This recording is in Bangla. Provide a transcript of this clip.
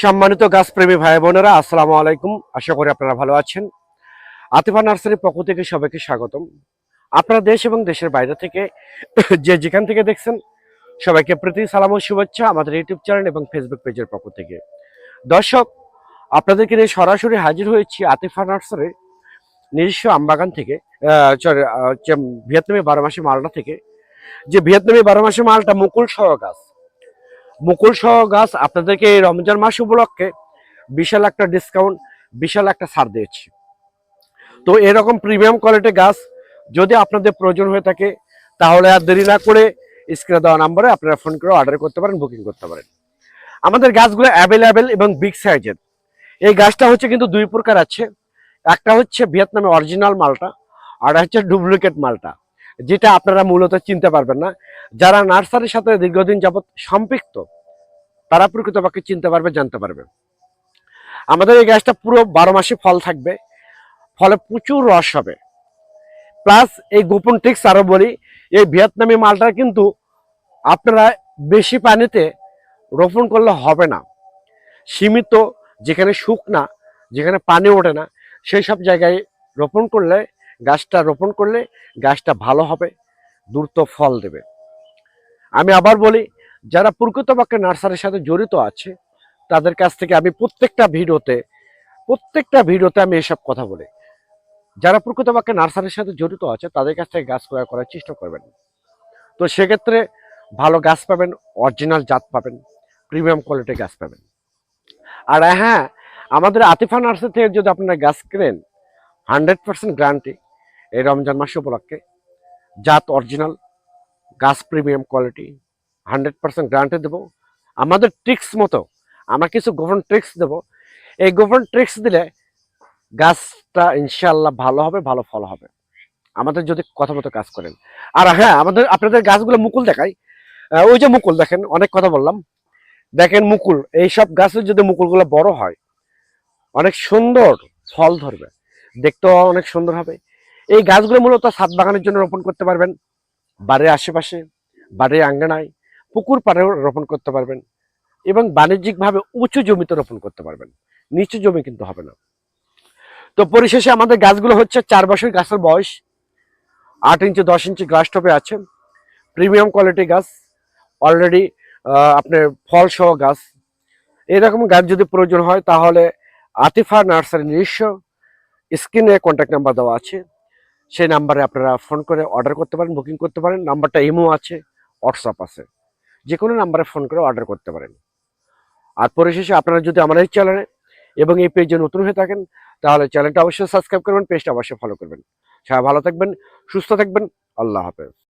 সম্মানিত গাছপ্রেমী ভাই বোনেরা, আসসালামু আলাইকুম। আশা করি আপনারা ভালো আছেন। আতিফা নার্সারির পক্ষ থেকে সবাইকে স্বাগতম। আপনারা দেশ এবং দেশের বাইরে থেকে যে যেখান থেকে দেখছেন, সবাইকে প্রীতি, সালাম ও শুভেচ্ছা আমাদের ইউটিউব চ্যানেল এবং ফেসবুক পেজের পক্ষ থেকে। দর্শক, আপনাদেরকে নিয়ে সরাসরি হাজির হয়েছি আতিফা নার্সারির নিজস্ব আমবাগান থেকে ভিয়েতনামি বারো মাসে মালটা থেকে। যে ভিয়েতনামি বারো মাসে মালটা মুকুল সহ গাছ। মুকুল সহ গাছ আপনাদেরকে এই রমজান মাস উপলক্ষে বিশাল একটা ডিসকাউন্ট বিশাল একটা ছাড় দিয়েছি। তো এরকম প্রিমিয়াম কোয়ালিটির গাছ যদি আপনাদের প্রয়োজন হয়ে থাকে, তাহলে আর দেরি না করে স্ক্রিনে দেওয়া নাম্বারে আপনারা ফোন করে অর্ডার করতে পারেন বুকিং করতে পারেন। আমাদের গাছগুলো অ্যাভেলেবেল এবং বিগ সাইজের এই গাছটা হচ্ছে কিন্তু দুই প্রকার আছে। একটা হচ্ছে ভিয়েতনামে অরিজিনাল মালটা, আর হচ্ছে ডুপ্লিকেট মালটা। যেটা আপনারা মূলত চিনতে পারবেন না। যারা নার্সারির সাথে দীর্ঘদিন যাবৎ সম্পৃক্ত, তারা প্রকৃতপক্ষে চিনতে পারবে, জানতে পারবে। আমাদের এই গাছটা পুরো বারো মাসে ফল থাকবে, ফলে প্রচুর রস হবে। প্লাস এই গোপন টিক্স আরও বলি, এই ভিয়েতনামি মালটা কিন্তু আপনারা বেশি পানিতে রোপণ করলে হবে না। সীমিত, যেখানে শুকনা, যেখানে পানি ওঠে না, সেই সব জায়গায় রোপণ করলে গাছটা রোপণ করলে গাছটা ভালো হবে, দ্রুত ফল দেবে। আমি আবার বলি, যারা প্রকৃতপক্ষে নার্সারির সাথে জড়িত আছে, তাদের কাছ থেকে আমি প্রত্যেকটা ভিডিওতে প্রত্যেকটা ভিডিওতে আমি এসব কথা বলি। যারা প্রকৃতপক্ষে নার্সারির সাথে জড়িত আছে, তাদের কাছ থেকে গাছ ক্রয় করার চেষ্টা করবেন। তো সেক্ষেত্রে ভালো গাছ পাবেন, অরিজিনাল জাত পাবেন, প্রিমিয়াম কোয়ালিটির গাছ পাবেন। আর হ্যাঁ আমাদের আতিফা নার্সারি থেকে যদি আপনারা গাছ কেনেন, হান্ড্রেড পার্সেন্ট গ্যারান্টি। এই রমজান মাস উপলক্ষে জাত অরিজিনাল, গাছ premium quality, hundred percent guarantee দেবো। আমাদের ট্রিক্স মতো, আমরা কিছু গোপন ট্রিক্স দেবো। এই গোপন ট্রিক্স দিলে গাছটা ইনশাল্লাহ ভালো হবে, ভালো ফল হবে। আমাদের যদি কথা মতো কাজ করেন। আর হ্যাঁ আমাদের, আপনাদের গাছগুলো মুকুল দেখাই। ওই যে মুকুল দেখেন, অনেক কথা বললাম। দেখেন মুকুল এই সব গাছের যদি মুকুলগুলো বড় হয়, অনেক সুন্দর ফল ধরবে। দেখতেও অনেক সুন্দর হবে। এই গাছগুলো মূলত সাত বাগানের জন্য রোপণ করতে পারবেন। বাড়ির আশেপাশে, বাড়ির আঙ্গনায়, পুকুর পাড়েও রোপণ করতে পারবেন এবং বাণিজ্যিকভাবে উঁচু জমিতে রোপণ করতে পারবেন। নিচু জমি কিন্তু হবে না। তো পরিশেষে আমাদের গাছগুলো হচ্ছে চার বছর গাছের বয়স। আট ইঞ্চি, দশ ইঞ্চি গ্রাস টপে আছে। প্রিমিয়াম কোয়ালিটি গাছ। অলরেডি আপনার ফল সহ গাছ। এরকম গাছ যদি প্রয়োজন হয় তাহলে আতিফা নার্সারি নিজস্ব স্ক্রিনে কন্ট্যাক্ট নাম্বার দেওয়া আছে। সেই নাম্বারে আপনারা ফোন করে অর্ডার করতে পারেন, বুকিং করতে পারেন। নাম্বারটা ইমো আছে, হোয়াটসঅ্যাপ আছে। যে কোনো নাম্বারে ফোন করে অর্ডার করতে পারেন। আর পরিশেষে আপনারা যদি এই চ্যানেলে এবং এই পেজে নতুন হয়ে থাকেন, তাহলে চ্যানেলটা অবশ্যই সাবস্ক্রাইব করবেন, পেজটা অবশ্যই ফলো করবেন। সবাই ভালো থাকবেন, সুস্থ থাকবেন। আল্লাহ হাফেজ।